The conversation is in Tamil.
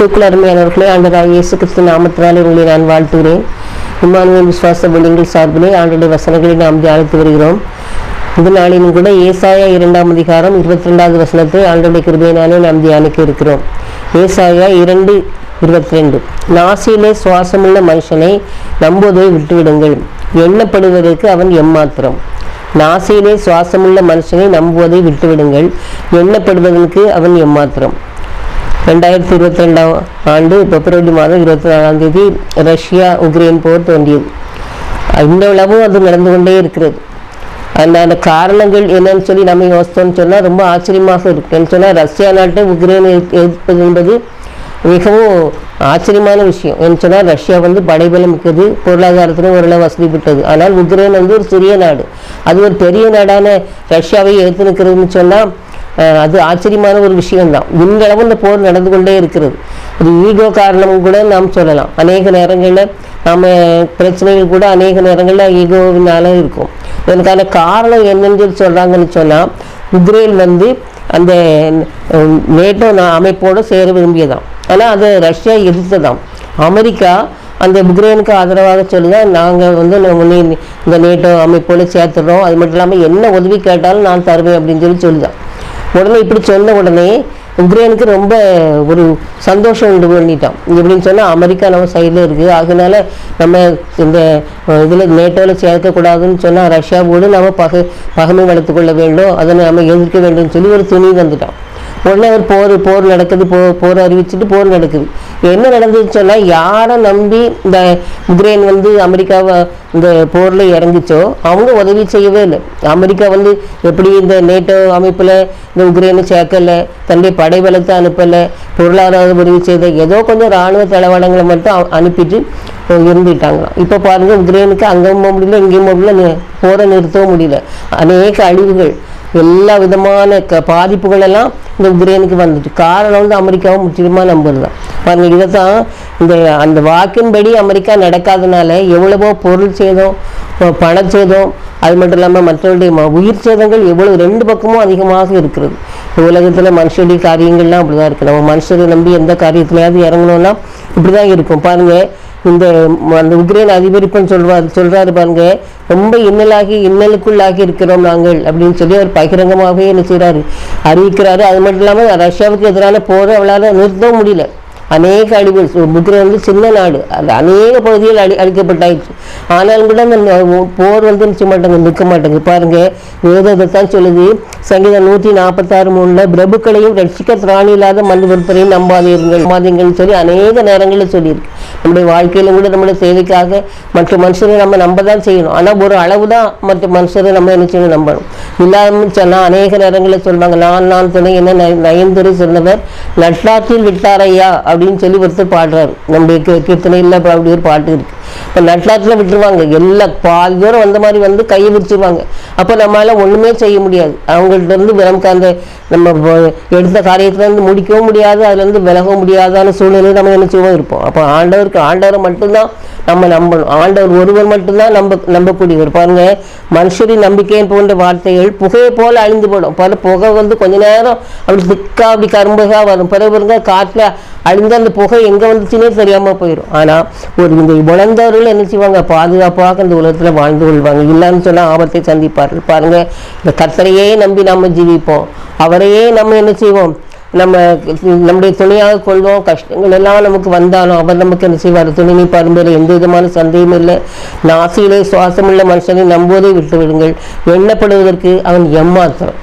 கிறிஸ்துக்குள் அருமையானவர்களே ஆண்டராக இயேசு கிறிஸ்து நாமத்தினாலே உங்களை நான் வாழ்த்துகிறேன். இம்மானுவேல் விசுவாச வில்லிங்கள் சார்பிலே ஆண்டுடைய வசனங்களை நாம் தியானித்து வருகிறோம். இந்த நாளிலும் கூட ஏசாயா இரண்டாம் அதிகாரம் இருபத்தி ரெண்டாவது வசனத்தை ஆண்டுடைய கிருபையினாலே நாம் தியானிக்க இருக்கிறோம். ஏசாயா இரண்டு இருபத்தி ரெண்டு நாசியிலே சுவாசமுள்ள மனுஷனை நம்புவதை விட்டுவிடுங்கள். எண்ணப்படுவதற்கு அவன் எம்மாத்திரம். நாசியிலே சுவாசமுள்ள மனுஷனை நம்புவதை விட்டுவிடுங்கள். எண்ணப்படுவதற்கு அவன் எம்மாத்திரம். ரெண்டாயிரத்தி இருபத்தி ரெண்டாம் ஆண்டு பிப்ரவரி மாதம் இருபத்தி நாலாம் தேதி ரஷ்யா உக்ரைன் போர் தோன்றியது. இந்த அது நடந்து கொண்டே இருக்கிறது. அந்த அந்த காரணங்கள் என்னன்னு சொல்லி நம்ம யோசித்தோம்னு சொன்னால் ரொம்ப ஆச்சரியமாக இருக்குன்னு சொன்னால் ரஷ்யா நாட்டை உக்ரைன் எதிர்ப்பது என்பது மிகவும் ஆச்சரியமான விஷயம். என்ன சொன்னால் ரஷ்யா வந்து படைபலம் மிக்கது பொருளாதாரத்திலும் ஓரளவு வசதி பெற்றது ஆனால் உக்ரைன் வந்து ஒரு சிறிய நாடு. அது ஒரு பெரிய நாடான ரஷ்யாவை எதிர்த்து நிற்கிறதுன்னு சொன்னால் அது ஆச்சரியமான ஒரு விஷயம்தான். இன்றளவும் இந்த போர் நடந்து கொண்டே இருக்கிறது. அது ஈகோ காரணம் கூட நாம் சொல்லலாம். அநேக நேரங்களில் நம்ம பிரச்சனைகள் கூட அநேக நேரங்களில் ஈகோவினால இருக்கும். இதற்கான காரணம் என்னன்னு சொல்லி சொல்கிறாங்கன்னு சொன்னால் இஸ்ரேல் வந்து அந்த நேட்டோ அமைப்போடு சேர விரும்பியதாம். ஆனால் அதை ரஷ்யா எதிர்த்ததாம். அமெரிக்கா அந்த உக்ரைனுக்கு ஆதரவாக சொல்லுதான் நாங்கள் வந்து நான் உன்னை இந்த நேட்டோ அமைப்போடு சேர்த்துடுறோம். அது மட்டும் இல்லாமல் என்ன உதவி கேட்டாலும் நான் தருவேன் அப்படின்னு சொல்லி சொல்லுதான் உடனே இப்படி சொன்ன உடனே உக்ரைனுக்கு ரொம்ப ஒரு சந்தோஷம் உண்டு பண்ணிட்டான் எப்படின்னு சொன்னால் அமெரிக்கா நம்ம சைடில் இருக்குது அதனால நம்ம இந்த இதில் நேட்டோவில் சேர்க்கக்கூடாதுன்னு சொன்னால் ரஷ்யாவோடு நம்ம பக பகமை வளர்த்து கொள்ள வேண்டும். அதை நம்ம எதிர்க்க வேண்டும்னு சொல்லி ஒரு துணி வந்துட்டான் உடனே ஒரு போர் போர் நடக்குது. போ போர் அறிவிச்சுட்டு போர் நடக்குது. என்ன நடந்துச்சு சொன்னால் யாரை நம்பி இந்த உக்ரைன் வந்து அமெரிக்காவை இந்த போரில் இறங்குச்சோ அவங்க உதவி செய்யவே இல்லை. அமெரிக்கா வந்து எப்படி இந்த நேட்டோ அமைப்பில் இந்த உக்ரைனை சேர்க்கலை தன்னுடைய படை பலத்தை அனுப்பலை பொருளாதார உதவி செய்த ஏதோ கொஞ்சம் இராணுவ தளவாடங்களை மட்டும் அனுப்பிட்டு இருந்துட்டாங்களாம் இப்போ பாருங்கள் உக்ரைனுக்கு அங்கேயும் போக முடியல இங்கேயும் போக முடியல போரை நிறுத்தவும் முடியல. அநேக அழிவுகள் எல்லா விதமான க பாதிப்புகளெல்லாம் இந்த உக்ரைனுக்கு வந்துட்டு. காரணம் வந்து அமெரிக்காவும் முற்றிலுமாக நம்புறது. தான் பாருங்கள் இதை தான் இந்த அந்த வாக்கின்படி அமெரிக்கா நடக்காதனால எவ்வளவோ பொருள் சேதம் பண சேதம் அது மட்டும் இல்லாமல் மற்றவருடைய உயிர் சேதங்கள் எவ்வளோ ரெண்டு பக்கமும் அதிகமாக இருக்கிறது. உலகத்தில் மனுஷனுடைய காரியங்கள்லாம் அப்படி தான் இருக்குது நம்ம மனுஷரை நம்பி எந்த காரியத்துலையாவது இறங்கணும்னா இப்படி தான் இருக்கும். பாருங்கள் இந்த அந்த உக்ரைன் அதிபரிப்புன்னு சொல்வார் சொல்கிறாரு பாருங்க ரொம்ப இன்னலாகி இன்னலுக்குள்ளாகி இருக்கிறோம் நாங்கள் அப்படின்னு சொல்லி அவர் பகிரங்கமாகவே என்ன செய்கிறாரு அறிவிக்கிறாரு. அது மட்டும் இல்லாமல் ரஷ்யாவுக்கு எதிரான போரை அவளால் நிறுத்தவும் முடியல. அநேக அழிவு முதிரை வந்து சின்ன நாடு. அது அநேக பகுதிகள் அழி அழிக்கப்பட்டாயிடுச்சு ஆனாலும் கூட அந்த போர் வந்து நிற்க மாட்டாங்க நிற்க மாட்டாங்க பாருங்க வேதத்தான் சொல்லுது. சங்கீதம் நூற்றி நாற்பத்தாறு மூணில் பிரபுக்களையும் ரட்சிக்க திராணி இல்லாத மனிதர்களையும் நம்பாதீர்கள் நம்பாதீங்கள்னு சொல்லி அநேக நேரங்களில் சொல்லியிருக்கு. நம்முடைய வாழ்க்கையிலும் கூட நம்முடைய சேவைக்காக மற்ற மனுஷரை நம்ம நம்ப தான் செய்யணும். ஆனால் ஒரு அளவு தான் மற்ற மனுஷரை நம்ம என்ன செய்யணும் நம்பணும். இல்லாமல் சொன்னால் அநேக நேரங்களில் சொல்லுவாங்க நான் நான் துணை என்ன நய- சொன்னவர் நட்டாற்றில் விட்டாரையா அப்படின்னு சொல்லி ஒருத்தர் பாடுறார். நம்முடைய கீ- கீர்த்தனையில் அப்படி ஒரு பாட்டு இருக்கு. இப்போ நட்லாத்தில் விட்டுருவாங்க. எல்லா பாதி தூரம் வந்த மாதிரி வந்து கையை விரிச்சிருவாங்க அப்போ நம்மளால ஒன்றுமே செய்ய முடியாது. அவங்கள்ட்ட இருந்து நமக்கு அந்த நம்ம எடுத்த காரியத்துல இருந்து முடிக்கவும் முடியாது அதுலேருந்து விலகவும் முடியாதான சூழ்நிலையை நம்ம என்ன இருப்போம். அப்போ ஆண்டவருக்கு ஆண்டவரை மட்டும்தான் நம்ம நம்பணும். ஆண்டவர் ஒருவர் மட்டும்தான் நம்ப நம்பக்கூடியவர். பாருங்க மனுஷரின் நம்பிக்கை போன்ற வார்த்தைகள் புகையை போல அழிந்து போடும் பல புகை வந்து கொஞ்ச நேரம் அப்படி திக்கா அப்படி கரும்புகா வரும். பிறகு பாருங்க காட்டில் அழிந்து அந்த புகை எங்கே வந்துச்சுன்னே தெரியாமல் போயிடும் ஆனால் ஒரு இந்த உணர்ந்தவர்கள் என்ன செய்வாங்க? பாதுகாப்பாக இந்த உலகத்துல வாழ்ந்து கொள்வாங்க. இல்லைன்னு சொன்னா ஆபத்தை சந்திப்பார்கள். பாருங்க இந்த கத்தரையே நம்பி நம்ம ஜீவிப்போம். அவரையே நம்ம என்ன செய்வோம்? நம்ம நம்முடைய துணையாக கொள்வோம். கஷ்டங்கள் எல்லாம் நமக்கு வந்தாலும் அவர் நமக்கு என்ன செய்வார்? துணை நிற்பார் மேலே எந்த விதமான சந்தேகமும் இல்லை. நாசியிலே சுவாசமுள்ள மனுஷனை நம்புவதை விட்டு விடுங்கள் எண்ணப்படுவதற்கு அவன் எம்மாத்திரம்.